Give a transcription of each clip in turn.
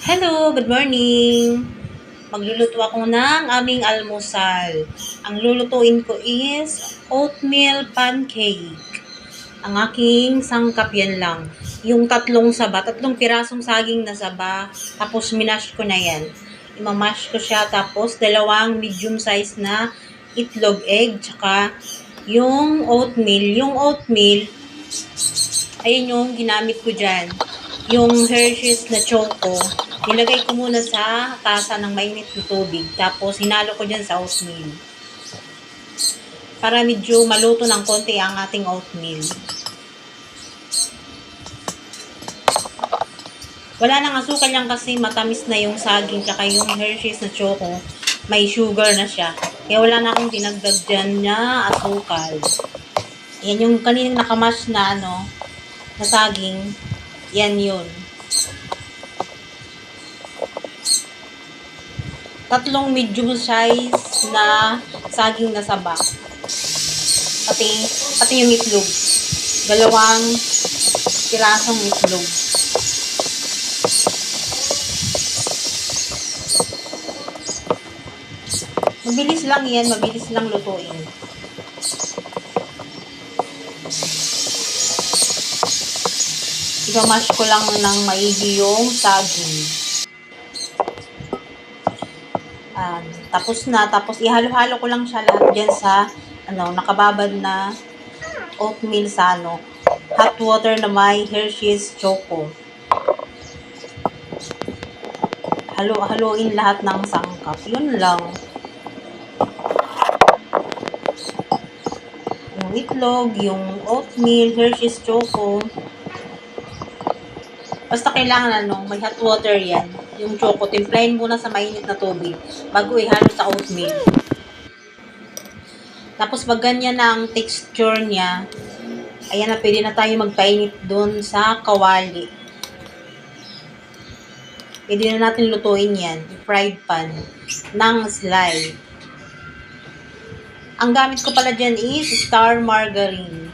Hello, good morning. Magluluto ako ng aming almusal. Ang lulutuin ko is oatmeal pancake. Ang aking sangkap yan lang. Yung tatlong saba, tatlong pirasong saging na saba, tapos minash ko na yan. Imamash ko siya, tapos dalawang medium size na itlog egg, tsaka yung oatmeal. Yung oatmeal, ayun yung ginamit ko dyan. Yung Hershey's na choco, nilagay ko muna sa tasa ng mainit na tubig. Tapos, hinalo ko dyan sa oatmeal. Para medyo maluto ng konti ang ating oatmeal. Wala nang asukal yan kasi matamis na yung saging tsaka yung Hershey's na choco. May sugar na siya. Kaya wala na akong dinagdag dyan na asukal. Yan yung kaninang nakamash na ano, na saging. Yan yun. Tatlong medium size na saging na saba. Pati, pati yung itlog. Dalawang pirasong itlog. Mabilis lang yan, mabilis lang lutuin. Igamash ko lang ng maigi yung saging. Um, tapos na, tapos ihalo-halo ko lang siya lahat dyan sa ano, nakababad na oatmeal sa ano, hot water na may Hershey's Choco. Halo-haloin lahat ng sangkap. Yun lang. Yung itlog, yung oatmeal, Hershey's Choco. Basta kailangan ano, may hot water yan. Yung choco, timplahin muna sa mainit na tubig bago ihalo sa oatmeal. Tapos pag ganyan na ang texture niya, ayan na, pwede na tayo magpainit doon sa kawali. Pwede na natin lutuin yan, fried pan, ng slide. Ang gamit ko pala dyan is star margarine.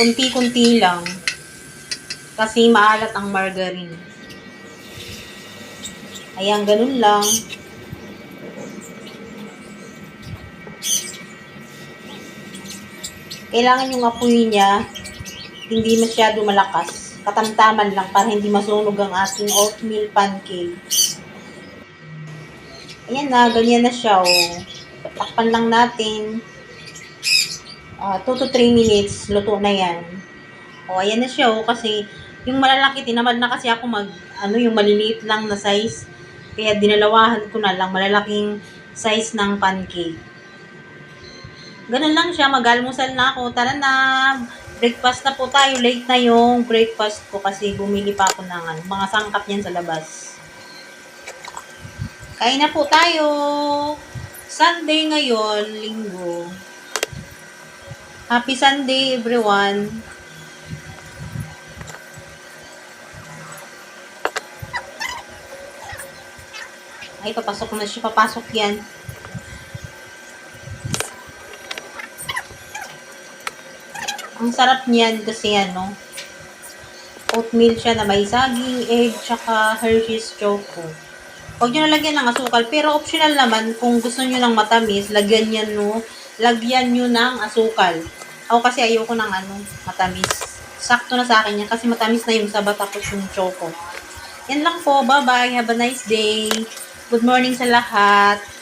Kunti-kunti lang. Kasi maalat ang margarine. Ayan, ganun lang. Kailangan yung apoy niya hindi masyado malakas. Katamtaman lang para hindi masunog ang ating oatmeal pancake. Ayan na, ganyan na siya. Oh. Takpan lang natin. 2 to 3 minutes, luto na yan. O, ayan na siya, oh, kasi yung malalaki, tinamad na kasi ako mag, ano, yung maliliit lang na size. Kaya dinalawahan ko na lang, malalaking size ng pancake. Ganun lang siya, mag-almusal na ako. Tara na, breakfast na po tayo. Late na yung breakfast ko kasi bumili pa ako ng ano, mga sangkap niyan sa labas. Kain na po tayo. Sunday ngayon, linggo. Happy Sunday, everyone. Ay, papasok na siya. Papasok yan. Ang sarap niyan kasi ano, oatmeal siya na may saging, egg, tsaka Hershey's Choco. Huwag nyo nalagyan ng asukal, pero optional naman kung gusto nyo ng matamis, lagyan nyo, no, lagyan nyo ng asukal. Ako kasi ayoko ng ano, matamis. Sakto na sa akin yan kasi matamis na yung saba tapos yung choco. Yan lang po. Bye-bye. Have a nice day. Good morning sa lahat.